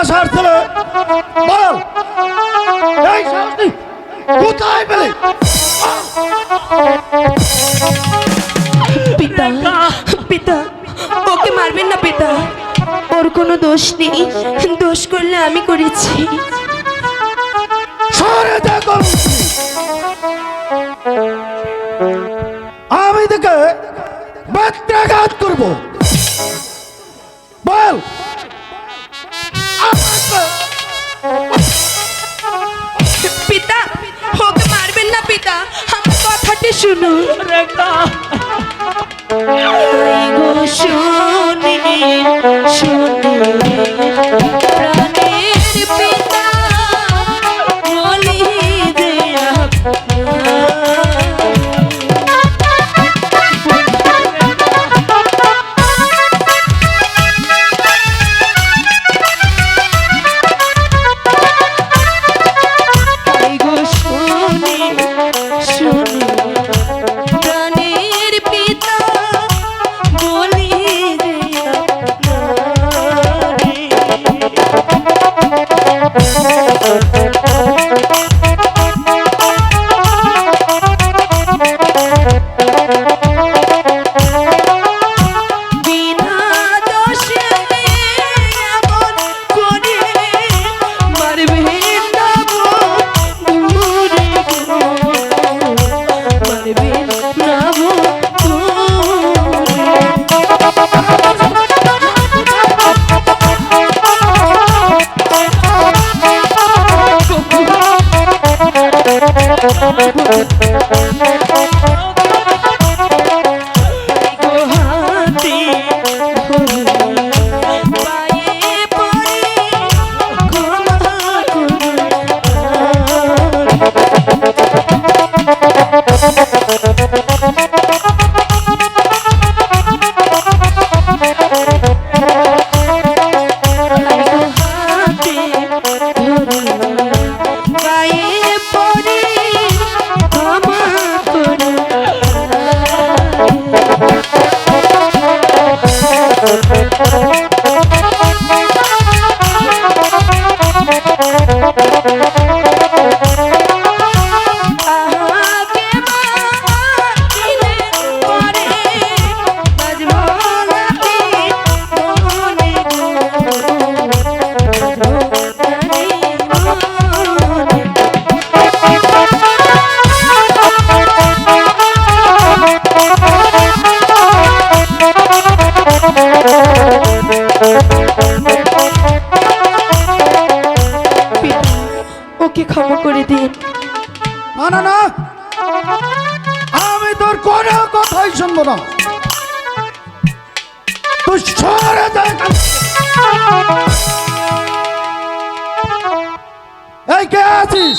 চাষার ছেলে বল। এই সাহস কোথায় পেলে? পিতা পিতা ওকে মারবেন না পিতা। ওর কোনো দোষ নেই। দোষ করলে আমি করেছি। আমি তোকে বেত্রাঘাত করব। বল। রেখা। শুনি গো শুনে শুনে। Thank you. না না। আমি তোর কোনো কথাই শুনব না। এই কে আছিস?